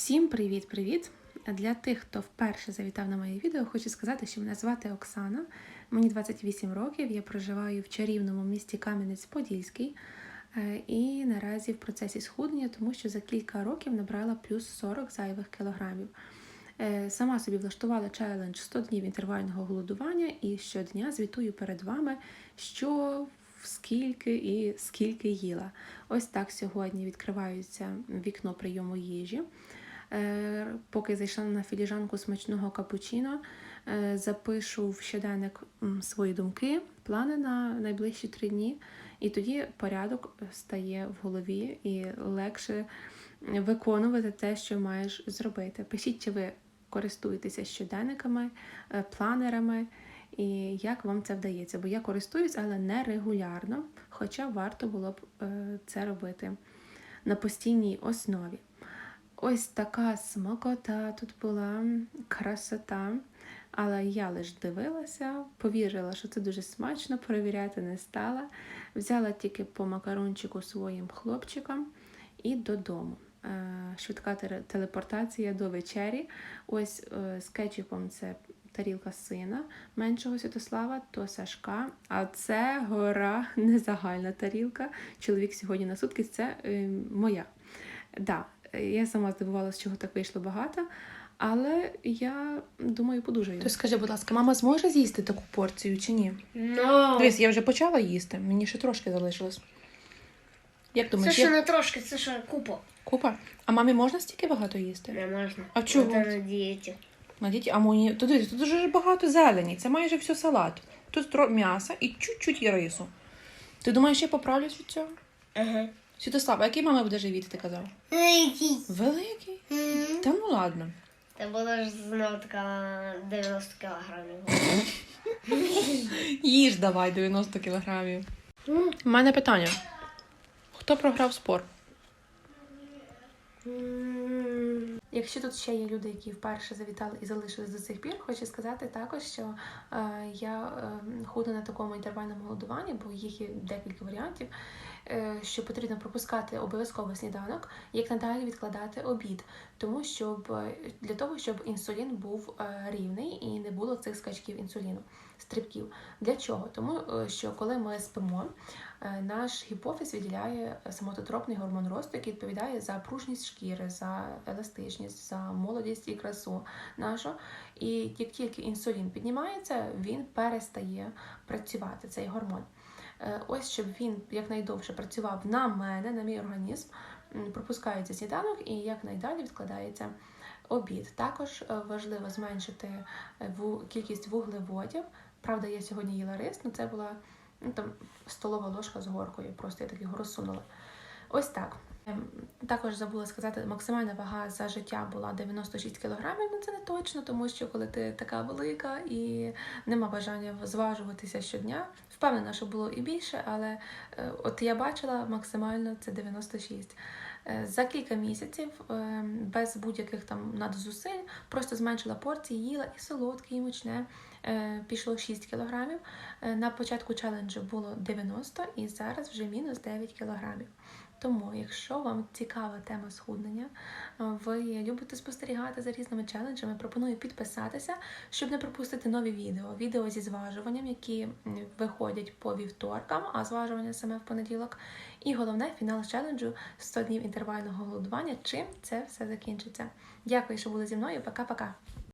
Всім привіт-привіт! Для тих, хто вперше завітав на моє відео, хочу сказати, що мене звати Оксана. Мені 28 років, я проживаю в чарівному місті Кам'янець-Подільський е, і наразі в процесі схуднення, тому що за кілька років набрала плюс 40 зайвих кілограмів. Е, Сама собі влаштувала челендж 100 днів інтервального голодування і щодня звітую перед вами, що скільки і скільки їла. Ось так сьогодні відкривається вікно прийому їжі. Е, Поки зайшла на філіжанку смачного капучино, е, запишу в щоденник свої думки, плани на найближчі три дні, і тоді порядок стає в голові і легше виконувати те, що маєш зробити. Пишіть, чи ви користуєтеся щоденниками, е, планерами, і як вам це вдається. Бо я користуюсь, але не регулярно, хоча варто було б е, це робити на постійній основі. Ось така смакота тут була, красота. Але я лише дивилася, повірила, що це дуже смачно, перевіряти не стала. Взяла тільки по макарончику своїм хлопчикам і додому. Е, Швидка телепортація до вечері. Ось е, з кетчупом це тарілка сина меншого Святослава, то Сашка. А це гора незагальна тарілка. Чоловік сьогодні на сутки це е, моя. Да, я сама здивувалася, чого так вийшло багато, але я думаю, подужаю. То скажи, будь ласка, мама зможе з'їсти таку порцію чи ні? Ну, Дивись, я вже почала їсти, мені ще трошки залишилось. Як це ще не трошки, це ще купа. купа? А мамі можна стільки багато їсти? Не можна. А чого? Це на дієті. На діті, а мені тут дивись, тут дуже багато зелені, це майже все салат. Тут м'яса і чуть-чуть і рису. Ти думаєш, я поправлюсь від цього? Ага. Святослав, а який мама буде живіт, ти казав? Великий? Та ну ладно. Ти ж знову така 90 кілограмів. Їж давай 90 кілограмів. У мене питання. Хто програв спор? Якщо тут ще є люди, які вперше завітали і залишились до цих пір, хочу сказати також, що е, я е, худу на такому інтервальному голодуванні, бо їх є декілька варіантів. е, Що потрібно пропускати обов'язково сніданок, як надалі відкладати обід, тому щоб е, для того, щоб інсулін був е, рівний і не було цих скачків інсуліну, стрибків. Для чого? Тому е, що коли ми спимо, наш гіпофіз виділяє самототропний гормон росту, який відповідає за пружність шкіри, за еластичність, за молодість і красу нашу. І як тільки інсулін піднімається, він перестає працювати цей гормон. Е, Ось щоб він якнайдовше працював на мене, на мій організм, пропускається сніданок і якнайдалі відкладається обід. Також е, важливо зменшити е, кількість вуглеводів. Правда, я сьогодні їла рис, але це була ну, там, столова ложка з горкою. Просто я так його розсунула. Ось так. Ем, Також забула сказати, максимальна вага за життя була 96 кілограмів. Ну це не точно, тому що коли ти така велика і нема бажання зважуватися щодня. Впевнена, що було і більше, але е, от я бачила максимально це 96. Е, За кілька місяців е, без будь-яких там надзусиль просто зменшила порції, їла і солодке, і мучне. Пішло 6 кілограмів. Е, На початку челенджу було 90 і зараз вже мінус 9 кілограмів. Тому, якщо вам цікава тема схуднення, ви любите спостерігати за різними челенджами, пропоную підписатися, щоб не пропустити нові відео. Відео зі зважуванням, які виходять по вівторкам, а зважування саме в понеділок. І головне фінал челенджу 100 днів інтервального голодування. Чим це все закінчиться? Дякую, що були зі мною. Пока-пока.